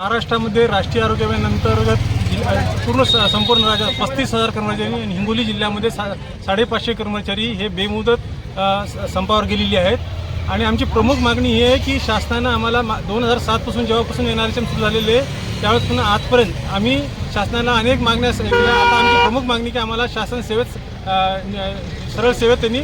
महाराष्ट्रामध्ये राष्ट्रीय आरोग्य अभियानांतर्गत जिल्हा- पूर्ण स- संपूर्ण राज्यात पस्तीस हजार कर्मचारी आणि हिंगोली जिल्ह्यामध्ये सा साडेपाचशे कर्मचारी हे बेमुदत संपावर गेलेली आहेत. आणि आमची प्रमुख मागणी ही आहे की शासनानं आम्हाला मा दोन हजार सातपासून जेव्हापासून एन आर एच एम सुरू झालेले आहे त्यावेळेस आजपर्यंत आम्ही शासनाला अनेक मागण्या आता आमची प्रमुख मागणी की आम्हाला शासन सेवेत सरळ सेवेत त्यांनी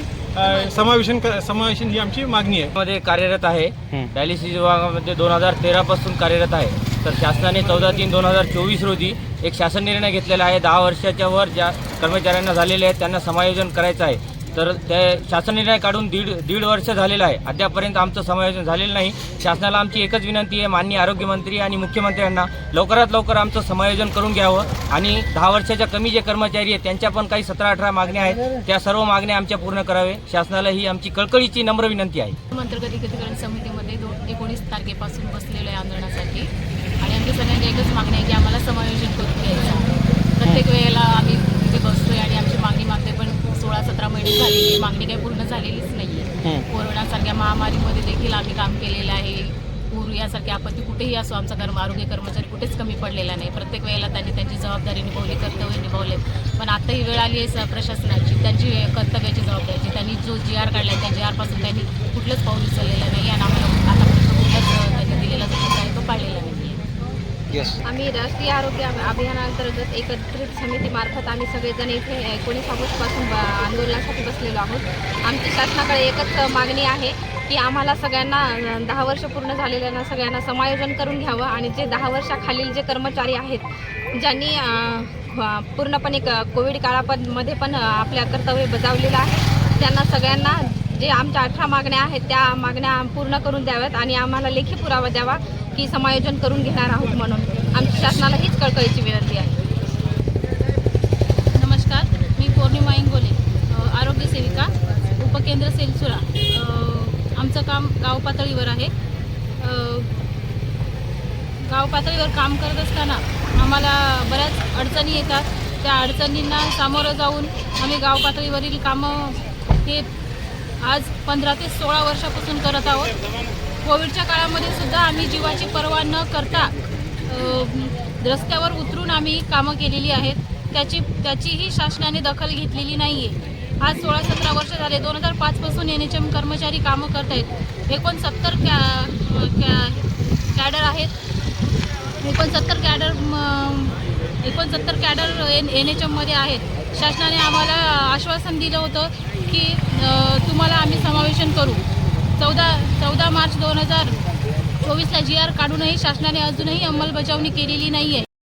समावेशन क समावेशन ही आमची मागणी आहे. मध्ये कार्यरत आहे. डायलिसिस विभागामध्ये दोन हजार तेरापासून कार्यरत आहे. तर शासनाने चौदा तीन दोन हजार चोवीस रोजी एक शासन निर्णय घेतलेला आहे. दहा वर्षाच्या वर ज्या कर्मचाऱ्यांना झालेले आहेत त्यांना समायोजन करायचं आहे. तर ते शासन निर्णय काढून दीड दीड वर्ष झालेलं आहे. अद्यापर्यंत आमचं समायोजन झालेलं नाही. शासनाला आमची एकच विनंती आहे माननीय आरोग्यमंत्री आणि मुख्यमंत्र्यांना लवकरात लवकर आमचं समायोजन करून घ्यावं. आणि दहा वर्षाच्या कमी जे कर्मचारी आहेत त्यांच्या पण काही सतरा अठरा मागण्या आहेत. त्या सर्व मागण्या आमच्या पूर्ण करावे. शासनाला ही आमची कळकळीची नम्र विनंती आहे. समितीमध्ये एकोणीस तारखेपासून बसलेलं आहे आंदोलनासाठी. आणि आमच्या सगळ्यांची एकच मागणी आहे की आम्हाला समायोजन करून घ्यायचं प्रत्येक वेळेला आम्ही तिथे बसतोय आणि आमची मागणी मागते पण सोळा सतरा महिने झालेली मागणी काही पूर्ण झालेलीच नाही आहे कोरोनासारख्या महामारीमध्ये देखील आम्ही काम केलेलं आहे. पूर यासारख्या आपत्ती कुठेही असो आमचा कर्म आरोग्य कर्मचारी कुठेच कमी पडलेला नाही. प्रत्येक वेळेला त्यांनी त्यांची जबाबदारी निभावली कर्तव्य निभावले. पण आता ही वेळ आली आहे प्रशासनाची. त्यांची कर्तव्याची जबाबदारी त्यांनी जो जी आर काढला त्या जी आरपासून त्यांनी कुठलंच पाऊल उचललेलं नाही आणि आम्हाला आतापर्यंत कुठलाच त्यांनी दिलेला जो मुद्दा आहे तो पाळलेला नाही आम्ही राष्ट्रीय आरोग्य अभियानांतर्गत एकत्रित समितीमार्फत आम्ही सगळेजण इथे एकोणीस ऑगस्टपासून ब- आंदोलनासाठी बसलेलो आहोत. आमची शासनाकडे एकच मागणी आहे की आम्हाला सगळ्यांना दहा वर्ष पूर्ण झालेल्यांना सगळ्यांना समायोजन करून घ्यावं आणि जे दहा वर्षाखालील जे कर्मचारी आहेत ज्यांनी पूर्णपणे क कोविड काळामध्ये पण आपल्या कर्तव्य बजावलेलं आहे त्यांना सगळ्यांना जे आमच्या अठरा मागण्या आहेत त्या मागण्या पूर्ण करून द्याव्यात आणि आम्हाला लेखी पुरावा द्यावा. की समायोजन करून घेणार आहोत म्हणून. आमच्या शासनाला हीच कळकळीची विनंती आहे. नमस्कार मी पौर्णिमा इंगोले आरोग्य सेविका उपकेंद्र सेलसुरा. आमचं काम गाव पातळीवर आहे. गाव पातळीवर काम करत असताना आम्हाला बऱ्याच अडचणी येतात. त्या अडचणींना सामोरं जाऊन आम्ही गाव पातळीवरील कामं हे आज पंधरा ते सोळा वर्षापासून करत आहोत. कोविडच्या काळामध्ये सुद्धा आम्ही जीवाची पर्वा न करता रस्त्यावर उतरून आम्ही कामं केलेली आहेत. त्याची त्याचीही शासनाने दखल घेतलेली नाही आहे आज सोळा सतरा वर्ष झाले दोन हजार पाचपासून एन एच एम कर्मचारी कामं करत आहेत. एकोणसत्तर कॅ कॅ कॅडर आहेत. एकोणसत्तर कॅडर एकोणसत्तर कॅडर एन एन एच एममध्ये आहेत. शासनाने आम्हाला आश्वासन दिलं होतं की तुम्हाला आम्ही समावेशन करू. चौदा चौदा मार्च दोन हजार चोवीसला जी आर काढूनही शासनाने अजूनही अंमलबजावणी केलेली नाही आहे